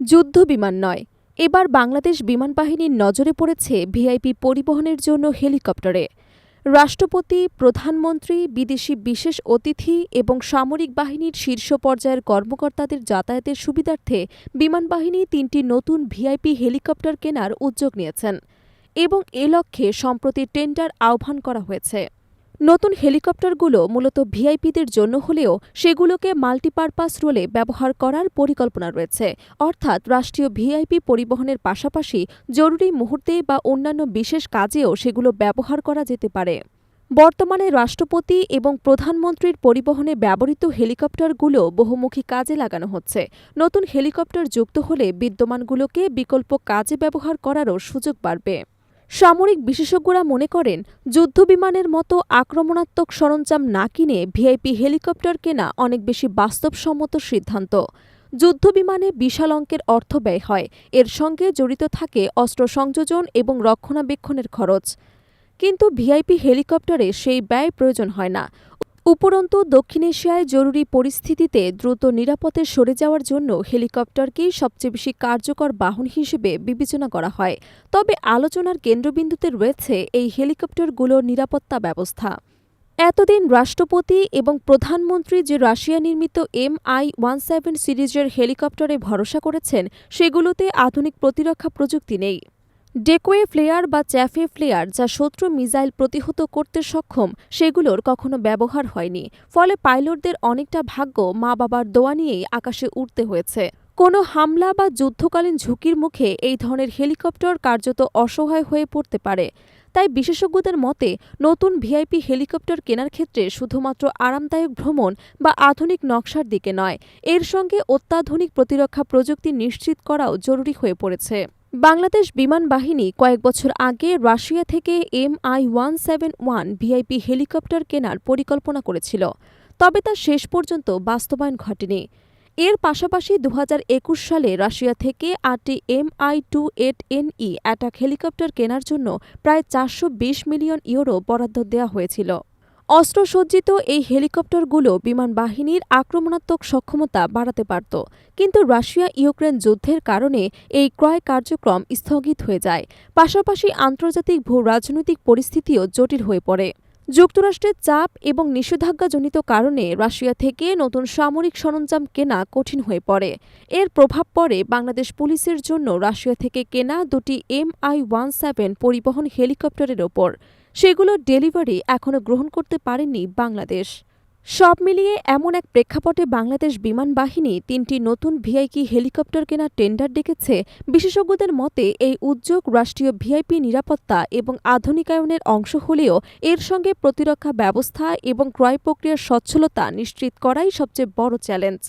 যুদ্ধ বিমান নয়। এবার বাংলাদেশ বিমান বাহিনীর নজরে পড়েছে ভিআইপি পরিবহনের জন্য হেলিকপ্টারে। রাষ্ট্রপতি, প্রধানমন্ত্রী, বিদেশি বিশেষ অতিথি এবং সামরিক বাহিনীর শীর্ষ পর্যায়ের কর্মকর্তাদের যাতায়াতের সুবিধার্থে বিমান বাহিনী তিনটি নতুন ভিআইপি হেলিকপ্টার কেনার উদ্যোগ নিয়েছেন এবং এ লক্ষ্যে সম্প্রতি টেন্ডার আহ্বান করা হয়েছে। নতুন হেলিকপ্টারগুলো মূলত ভিআইপিদের জন্য হলেও সেগুলোকে মাল্টিপারপাস রোলে ব্যবহার করার পরিকল্পনা রয়েছে। অর্থাৎ রাষ্ট্রীয় ভিআইপি পরিবহনের পাশাপাশি জরুরি মুহূর্তে বা অন্যান্য বিশেষ কাজেও সেগুলো ব্যবহার করা যেতে পারে। বর্তমানে রাষ্ট্রপতি এবং প্রধানমন্ত্রীর পরিবহনে ব্যবহৃত হেলিকপ্টারগুলো বহুমুখী কাজে লাগানো হচ্ছে। নতুন হেলিকপ্টার যুক্ত হলে বিদ্যমানগুলোকে বিকল্প কাজে ব্যবহার করারও সুযোগ বাড়বে। সামরিক বিশেষজ্ঞরা মনে করেন, যুদ্ধবিমানের মতো আক্রমণাত্মক সরঞ্জাম না কিনে ভিআইপি হেলিকপ্টার কেনা অনেক বেশি বাস্তবসম্মত সিদ্ধান্ত। যুদ্ধবিমানে বিশাল অঙ্কের অর্থ ব্যয় হয়, এর সঙ্গে জড়িত থাকে অস্ত্র সংযোজন এবং রক্ষণাবেক্ষণের খরচ। কিন্তু ভিআইপি হেলিকপ্টারে সেই ব্যয় প্রয়োজন হয় না। উপরন্তু, দক্ষিণ এশিয়ায় জরুরি পরিস্থিতিতে দ্রুত নিরাপদে সরে যাওয়ার জন্য হেলিকপ্টারকেই সবচেয়ে বেশি কার্যকর বাহন হিসেবে বিবেচনা করা হয়। তবে আলোচনার কেন্দ্রবিন্দুতে রয়েছে এই হেলিকপ্টারগুলোর নিরাপত্তা ব্যবস্থা। এতদিন রাষ্ট্রপতি এবং প্রধানমন্ত্রী যে রাশিয়া নির্মিত এম আই ওয়ান সেভেন সিরিজের হেলিকপ্টারে ভরসা করেছেন, সেগুলোতে আধুনিক প্রতিরক্ষা প্রযুক্তি নেই। ডেকোয়ে ফ্লেয়ার বা চ্যাফে ফ্লেয়ার যা শত্রু মিসাইল প্রতিহত করতে সক্ষম, সেগুলোর কখনো ব্যবহার হয়নি। ফলে পাইলটদের অনেকটা ভাগ্য মা বাবার দোয়া নিয়েই আকাশে উঠতে হয়েছে। কোনো হামলা বা যুদ্ধকালীন ঝুঁকির মুখে এই ধরনের হেলিকপ্টার কার্যত অসহায় হয়ে পড়তে পারে। তাই বিশেষজ্ঞদের মতে, নতুন ভিআইপি হেলিকপ্টার কেনার ক্ষেত্রে শুধুমাত্র আরামদায়ক ভ্রমণ বা আধুনিক নকশার দিকে নয়, এর সঙ্গে অত্যাধুনিক প্রতিরক্ষা প্রযুক্তি নিশ্চিত করাও জরুরি হয়ে পড়েছে। বাংলাদেশ বিমান বাহিনী কয়েক বছর আগে রাশিয়া থেকে M I one seven one VIP helicopter কেনার পরিকল্পনা করেছিল, তবে তা শেষ পর্যন্ত বাস্তবায়ন ঘটেনি। এর পাশাপাশি দু হাজার একুশ সালে রাশিয়া থেকে আটটি M I two eight NE attack helicopter কেনার জন্য প্রায় চারশো বিশ মিলিয়ন ইউরো বরাদ্দ দেওয়া হয়েছিল। অস্ত্রসজ্জিত এই হেলিকপ্টারগুলো বিমান বাহিনীর আক্রমণাত্মক সক্ষমতা বাড়াতে পারত, কিন্তু রাশিয়া ইউক্রেন যুদ্ধের কারণে এই ক্রয় কার্যক্রম স্থগিত হয়ে যায়। পাশাপাশি আন্তর্জাতিক ভূ রাজনৈতিক পরিস্থিতিও জটিল হয়ে পড়ে। যুক্তরাষ্ট্রের চাপ এবং নিষেধাজ্ঞাজনিত কারণে রাশিয়া থেকে নতুন সামরিক সরঞ্জাম কেনা কঠিন হয়ে পড়ে। এর প্রভাব পড়ে বাংলাদেশ পুলিশের জন্য রাশিয়া থেকে কেনা দুটি এম আই ওয়ান সেভেন পরিবহন হেলিকপ্টারের ওপর। সেগুলোর ডেলিভারি এখনও গ্রহণ করতে পারেনি বাংলাদেশ। সব মিলিয়ে এমন এক প্রেক্ষাপটে বাংলাদেশ বিমান বাহিনী তিনটি নতুন ভিআইপি হেলিকপ্টার কেনার টেন্ডার ডেকেছে। বিশেষজ্ঞদের মতে, এই উদ্যোগ রাষ্ট্রীয় ভিআইপি নিরাপত্তা এবং আধুনিকায়নের অংশ হলেও এর সঙ্গে প্রতিরক্ষা ব্যবস্থা এবং ক্রয় প্রক্রিয়ার সচ্ছলতা নিশ্চিত করাই সবচেয়ে বড় চ্যালেঞ্জ।